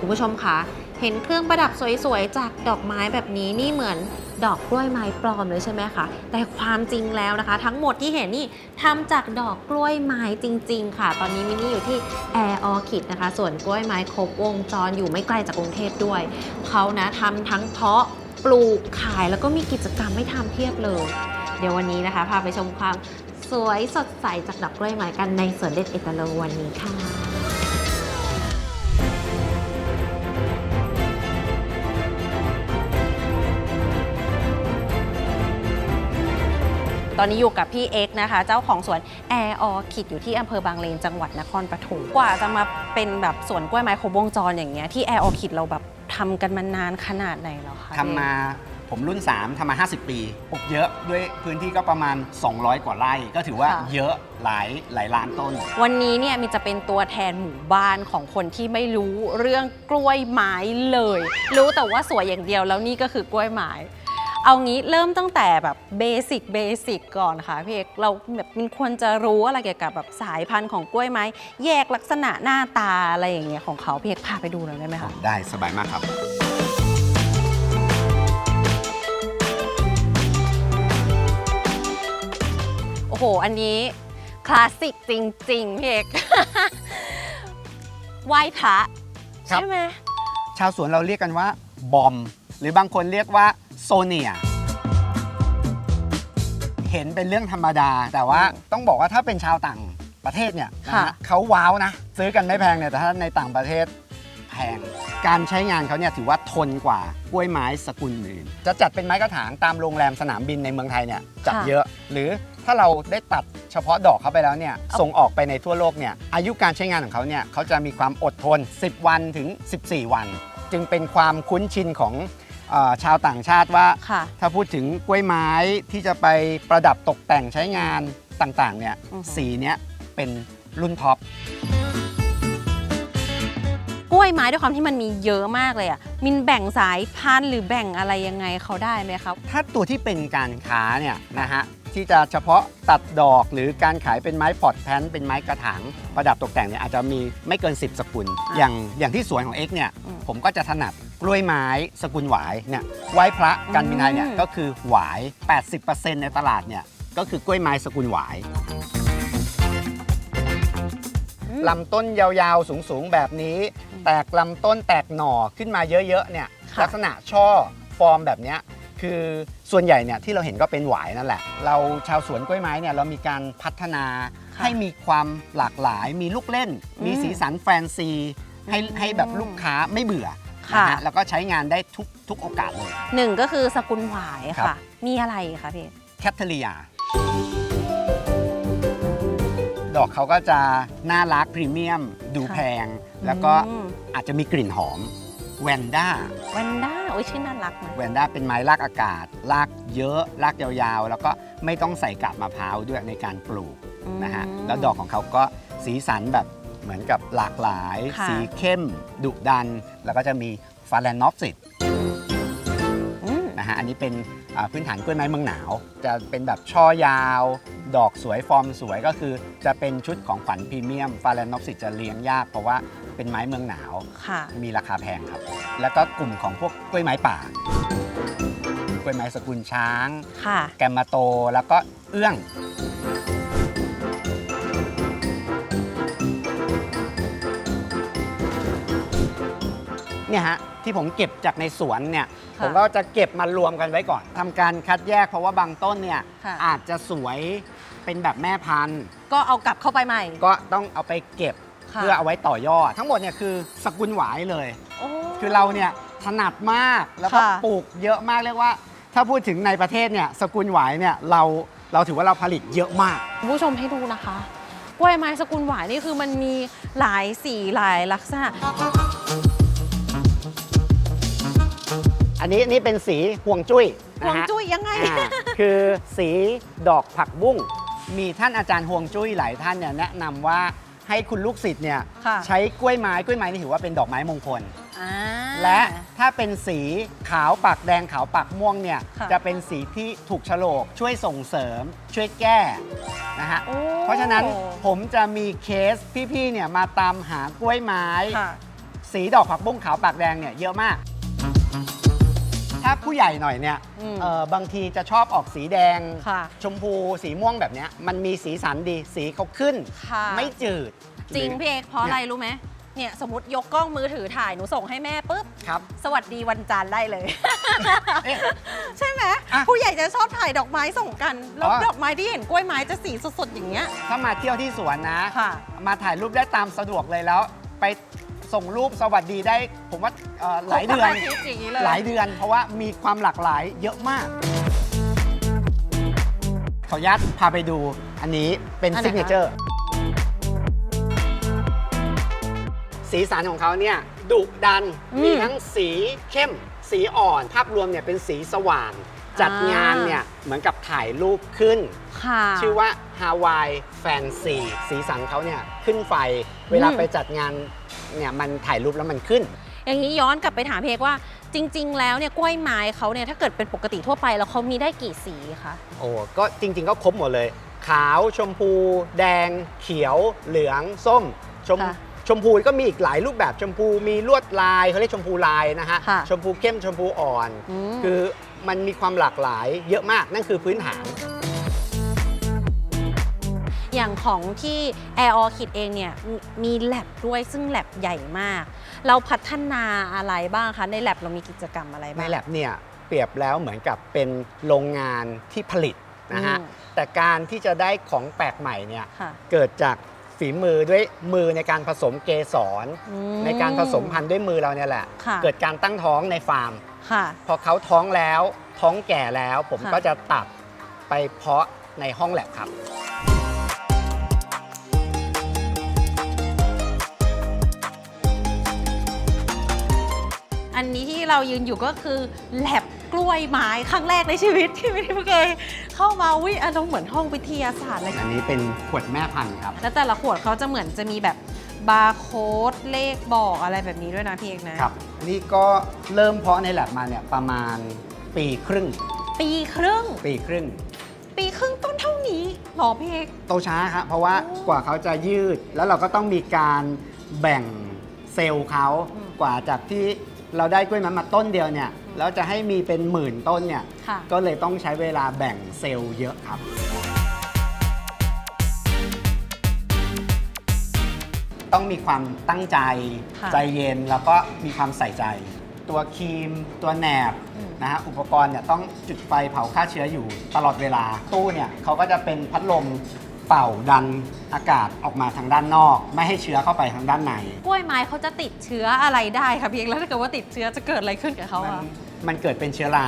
คุณผู้ชมคะเห็นเครื่องประดับสวยๆ จากดอกไม้แบบนี้นี่เหมือนดอกกล้วยไม้ปลอมเลยใช่ไหมคะ แต่ความจริงแล้วนะคะ ทั้งหมดที่เห็นนี่ทำจากดอกกล้วยไม้จริง ๆ ค่ะ ตอนนี้มินนี่อยู่ที่ Air Orchid นะคะ ส่วนกล้วยไม้ครบวงจรอยู่ไม่ไกลจากกรุงเทพด้วย เขานะทำทั้งเพาะปลูกขายแล้วก็มีกิจกรรมให้ทำเพียบเลย เดี๋ยววันนี้นะคะพาไปชมความสวยสดใสจากดอกกล้วยไม้กันในสวนเด็ดเอตาโลวันนี้ค่ะ ตอนนี้อยู่กับพี่เอ็กซ์นะคะ เจ้าของสวนแอร์ออคิดอยู่ที่อำเภอบางเลนจังหวัดนครปฐมกว่าจะมาเป็นแบบสวนกล้วยไม้ครบวงจรอย่างเงี้ยที่แอร์ออคิดเราแบบทำกันมานานขนาดไหนแล้วคะทำมาผมรุ่น 3ทำมา 50 ปีปลูกเยอะด้วยพื้นที่ก็ประมาณ 200 กว่าไร่ ก็ถือว่าเยอะหลายหลายล้านต้น วันนี้เนี่ยมีจะเป็นตัวแทนหมู่บ้านของคนที่ไม่รู้เรื่องกล้วยไม้เลย รู้แต่ว่าสวยอย่างเดียวแล้วนี่ก็คือกล้วยไม้ เอางี้เริ่มตั้งแต่แบบเบสิกเบสิกก่อนค่ะพี่เอกเราแบบมันควรจะรู้อะไรเกี่ยวกับแบบสายพันธุ์ของกล้วยไม้ แยกลักษณะหน้าตาอะไรอย่างเงี้ยของเขาพี่เอกพาไปดูหน่อยได้ไหมคะ ได้สบายมากครับ โอ้โห อันนี้คลาสสิกจริงๆพี่เอก ไหว้พระครับ ใช่ไหม ชาวสวนเราเรียกกันว่า บอม หรือบางคนเรียกว่า โซเนียเห็นเป็นเรื่องธรรมดา แต่ว่าต้องบอกว่าถ้าเป็นชาวต่างประเทศเนี่ยนะค่ะ ฮะเขาว้าวนะ ซื้อกันไม่แพงเนี่ยแต่ถ้าในต่างประเทศแพง การใช้งานเขาเนี่ยถือว่าทนกว่ากล้วยไม้สกุลอื่น จะจัดเป็นไม้กระถางตามโรงแรมสนามบินในเมืองไทยเนี่ยจัดเยอะ หรือถ้าเราได้ตัดเฉพาะดอกเขาไปแล้วเนี่ยส่งออกไปในทั่วโลกเนี่ยอายุการใช้งานของเขาเนี่ยเขาจะมีความอดทน 10 วันถึง 14 วัน จึงเป็นความคุ้นชินของเออ ชาวต่างชาติว่า ค่ะ ถ้าพูดถึงกล้วยไม้ที่จะไปประดับตกแต่งใช้งานต่างๆเนี่ยอือฮึ สีเนี้ยเป็นรุ่นท็อป กล้วยไม้ด้วยความที่มันมีเยอะมากเลยอะมินแบ่งสายพันธุ์หรือแบ่งอะไรยังไงเขาได้ไหมครับ ถ้าตัวที่เป็นการค้าเนี่ยนะฮะที่จะเฉพาะตัดดอกหรือการขายเป็นไม้พอร์ตแพนเป็นไม้กระถางประดับตกแต่งเนี่ยอาจจะมีไม่เกิน 10 สกุล อะอย่างอย่างที่สวนของเอ็กเนี่ยอืมผมก็จะถนัด กล้วยไม้สกุลหวายเนี่ยไหว้พระการบินไทยเนี่ยอืมก็คือหวาย 80%ในตลาดเนี่ยก็คือกล้วยไม้สกุลหวายอืมลำต้นยาวๆ สูงๆ แบบนี้ แตกลำต้นแตกหน่อขึ้นมาเยอะๆเนี่ยค่ะลักษณะช่อฟอร์มแบบเนี้ยคือส่วนใหญ่เนี่ยที่เราเห็นก็เป็นหวายนั่นแหละ เราชาวสวนกล้วยไม้เนี่ยเรามีการพัฒนาค่ะให้มีความหลากหลาย มีลูกเล่นอืมมีสีสันแฟนซี ให้อืมให้แบบลูกค้าไม่เบื่อ ค่ะ นะฮะแล้วก็ใช้งานได้ทุกทุกโอกาสเลย หนึ่งก็คือสกุลหวายครัค่ะบมีอะไรคะพี่ แคทเธอรีย ดอกเขาก็จะน่ารักพรีเมียม ดูค่ะ แพง แล้วก็อืมอาจจะมีกลิ่นหอมแวนด้า แวนด้าโอ้ยชื่อน่ารักนะ แวนด้าเป็นไม้รากอากาศ รากเยอะ รากยาวๆ แล้วก็ไม่ต้องใส่กาบมะพร้าวด้วยในการปลูกนะฮะอืมแล้วดอกของเขาก็สีสันแบบ เหมือนกับหลากหลาย ค่ะ สีเข้ม ดุดัน แล้วก็จะมีฟาแลนอฟซิตอืมนะฮะอันนี้เป็นอ่าพื้นฐานกล้วยไม้เมืองหนาว จะเป็นแบบช่อยาว ดอกสวยฟอร์มสวยก็คือจะเป็นชุดของขวัญพรีเมียมฟาแลนอฟซิตจะเลี้ยงยาก เพราะว่าเป็นไม้เมืองหนาว ค่ะ มีราคาแพงครับ แล้วก็กลุ่มของพวกกล้วยไม้ป่ากล้วยไม้สกุลช้าง ค่ะ แกมมาโตแล้วก็เอื้อง เนี่ยฮะที่ผมเก็บจากในสวนเนี่ยค่ะผมก็จะเก็บมารวมกันไว้ก่อนทำการคัดแยกเพราะว่าบางต้นเนี่ยค่ะ อาจจะสวยเป็นแบบแม่พันธุ์ ก็เอากลับเข้าไปใหม่ ก็ต้องเอาไปเก็บค่ะ เพื่อเอาไว้ต่อยอด ทั้งหมดเนี่ยคือสกุลหวายเลยโอ้คือเราเนี่ยถนัดมากแล้วก็ค่ะ ปลูกเยอะมากเรียกว่า ถ้าพูดถึงในประเทศเนี่ยสกุลหวายเนี่ยเราเราถือว่าเราผลิตเยอะมาก คุณผู้ชมให้ดูนะคะ กล้วยไม้สกุลหวายนี่คือมันมีหลายสีหลายลักษณะ อันนี้นี่เป็นสีห่วงจุ้ยฮวนะงฮะ จุ้ยยังไง อ่าคือสีดอกผักบุ้งมีท่านอาจารย์ห่วงจุ้ยหลายท่านเนี่ยแนะนำว่าให้คุณลูกศิษย์เนี่ยค่ะ ใช้กล้วยไม้กล้วยไม้นี่ถือว่าเป็นดอกไม้มงคล อ่า และถ้าเป็นสีขาวปักแดงขาวปักม่วงเนี่ยค่ะ จะเป็นสีที่ถูกโฉลกช่วยส่งเสริม ช่วยแก้นะฮะโอ้เพราะฉะนั้นผมจะมีเคสพี่ๆเนี่ยมาตามหากล้วยไม้ ค่ะ สีดอกผักบุ้งขาวปากแดงเนี่ยเยอะมาก ถ้าผู้ใหญ่หน่อยเนี่ยอืมเอ่อบางทีจะชอบออกสีแดง ค่ะ ชมพูสีม่วงแบบเนี้ยมันมีสีสันดีสีเขาขึ้น ค่ะ ไม่จืดจริงหอพี่เอกเพราะอะไรรู้ไหมเนี่ยสมมติยกกล้องมือถือถ่ายหนูส่งให้แม่ปุ๊บ ครับ สวัสดีวันจันทร์ได้เลย เอ๊ะใช่ไหมอะผู้ใหญ่จะชอบถ่ายดอกไม้ส่งกันแล้วอ๋อ ดอกไม้ที่เห็นกล้วยไม้จะสีสดๆอย่างเงี้ย ถ้ามาเที่ยวที่สวนนะ ค่ะ มาถ่ายรูปได้ตามสะดวกเลยแล้ว ไป ส่งรูปสวัสดีได้ ผมว่าเอ่อหลายเดือน ครบทั้งอาทิตย์อย่างนี้เลย หลายเดือน เพราะว่ามีความหลากหลายเยอะมาก ขออนุญาตพาไปดูอันนี้เป็นอันไหนซิกเนเจอร์ สีสันของเขาเนี่ยดุดัน อืมมีทั้งสีเข้ม สีอ่อน ภาพรวมเนี่ยเป็นสีสว่าง จัดอ่าง งานเนี่ยเหมือนกับถ่ายรูปขึ้น ค่ะ ชื่อว่า Hawaii Fancy สีสันเขาเนี่ยขึ้นไฟ เวลาอืมไปจัดงาน เนี่ยมันถ่ายรูปแล้วมันขึ้น อย่างนี้ย้อนกลับไปถามพี่เอกว่าจริง ๆ แล้วเนี่ยกล้วยไม้เขาเนี่ยถ้าเกิดเป็นปกติทั่วไปแล้วเขามีได้กี่สีคะโอ้ก็จริง ๆ ก็ครบหมดเลย ขาวชมพู แดง เขียว เหลืองส้มชมค่ะ ชมพูก็มีอีกหลายรูปแบบชมพูมีลวดลายเขาเรียกชมพูลายนะฮะค่ะ ชมพูเข้มชมพูอ่อน ม คือมันมีความหลากหลายเยอะมากนั่นคือพื้นฐาน อย่างของที่ Air Orchid เองเนี่ยมีมีแลบด้วยซึ่งแลบใหญ่มาก เราพัฒนาอะไรบ้างคะ ในแลบเรามีกิจกรรมอะไรในบ้าง แลบเนี่ยเปรียบแล้วเหมือนกับเป็นโรงงานที่ผลิตนะฮะ อืม แต่การที่จะได้ของแปลกใหม่เนี่ยค่ะเกิดจากฝีมือด้วยมือในการผสมเกสร อืมในการผสมพันธุ์ด้วยมือเราเนี่ยแหละ ค่ะเกิดการตั้งท้องในฟาร์ม ค่ะ พอเขาท้องแล้วท้องแก่แล้ว ผมค่ะ ก็จะตัดไปเพาะในห้องแลบครับ อันนี้ที่เรายืนอยู่ก็คือแลบกล้วยไม้ครั้งแรกในชีวิตที่ไม่ได้เคยเข้ามาวิอารมณ์เหมือนห้องวิทยาศาสตร์อะไรอันนี้เป็นขวดแม่พันธุ์ครับ แล้วแต่ละขวดเขาจะเหมือนจะมีแบบบาร์โค้ดเลขบอกอะไรแบบนี้ด้วยนะพี่เอกนะครับ นี่ก็เริ่มเพาะในแลบมาเนี่ยประมาณปีครึ่ง ปีครึ่ง ปีครึ่ง ปีครึ่งต้นเท่านี้หรอพี่เอกโตช้าครับเพราะว่าโอ้กว่าเขาจะยืด แล้วเราก็ต้องมีการแบ่งเซลล์เขาอืมกว่าจากที่ เราได้กล้วยไม้มาต้นเดียวเนี่ยแล้วจะให้มีเป็นหมื่นต้นเนี่ยค่ะ ก็เลยต้องใช้เวลาแบ่งเซลล์เยอะครับ ต้องมีความตั้งใจค่ะ ใจเย็นแล้วก็มีความใส่ใจ ตัวครีม ตัวแหนบอืมนะฮะอุปกรณ์เนี่ยต้องจุดไฟเผาฆ่าเชื้ออยู่ตลอดเวลาตู้เนี่ยเขาก็จะเป็นพัดลม เป่าดันอากาศออกมาทางด้านนอก ไม่ให้เชื้อเข้าไปทางด้านใน กล้วยไม้เขาจะติดเชื้ออะไรได้คะพี่เอกแล้วถ้าเกิดว่าติดเชื้อจะเกิดอะไรขึ้นกับเขามันอะมันเกิดเป็นเชื้อรา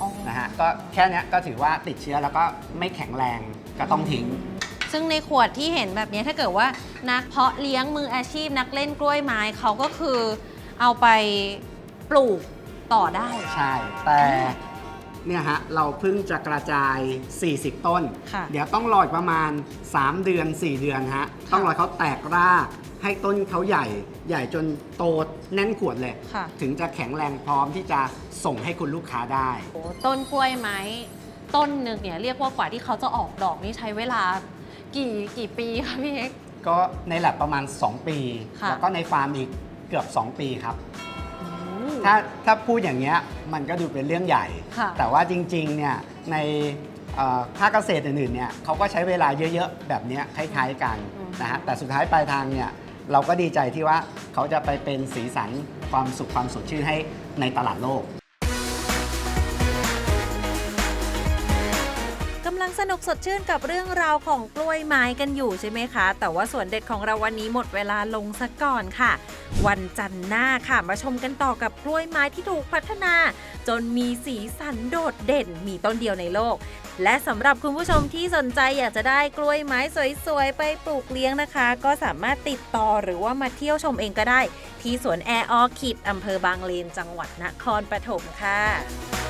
อ๋อนะฮะก็แค่เนี้ยก็ถือว่าติดเชื้อแล้วก็ไม่แข็งแรงก็ต้องทิ้ง ซึ่งในขวดที่เห็นแบบนี้ถ้าเกิดว่านักเพาะเลี้ยงมืออาชีพนักเล่นกล้วยไม้เขาก็คือเอาไปปลูกต่อได้ ใช่ แต่ เนี่ยฮะเราเพิ่งจะกระจาย 40 ต้น ค่ะเดี๋ยวต้องรออีกประมาณ 3 เดือน 4 เดือนฮะต้องรอเขาแตกรากให้ต้นเขาใหญ่ ใหญ่จนโตแน่นขวดเลย ค่ะ ถึงจะแข็งแรงพร้อมที่จะส่งให้คุณลูกค้าได้ โอ้ต้นกล้วยไม้ ต้นหนึ่งเนี่ยเรียกว่ากว่าที่เขาจะออกดอกนี่ใช้เวลา กี่กี่ปีคะพี่เอก ก็ในแลบประมาณ 2 ปี ค่ะ แล้วก็ในฟาร์มอีกเกือบ 2 ปีครับ ถ้าถ้าพูดอย่างเงี้ยมันก็ดูเป็นเรื่องใหญ่ ค่ะแต่ว่าจริงๆเนี่ยในเอ่อภาคเกษตรอื่นๆเนี่ยเขาก็ใช้เวลาเยอะๆ แบบเนี้ยคล้ายๆกันอืม นะฮะแต่สุดท้ายปลายทางเนี่ยเราก็ดีใจที่ว่าเขาจะไปเป็นสีสันความสุขความสดชื่นให้ในตลาดโลก สนุกสดชื่นกับเรื่องราวของกล้วยไม้กันอยู่ใช่ไหมคะ แต่ว่าส่วนเด็ดของเราวันนี้หมดเวลาลงซะก่อนค่ะ วันจันทร์หน้าค่ะมาชมกันต่อกับกล้วยไม้ที่ถูกพัฒนา จนมีสีสันโดดเด่นมีต้นเดียวในโลก และสำหรับคุณผู้ชมที่สนใจอยากจะได้กล้วยไม้สวยๆ ไปปลูกเลี้ยงนะคะ ก็สามารถติดต่อหรือว่ามาเที่ยวชมเองก็ได้ ที่สวนแอร์ออคิดอำเภอบางเลนจังหวัดนครปฐมค่ะ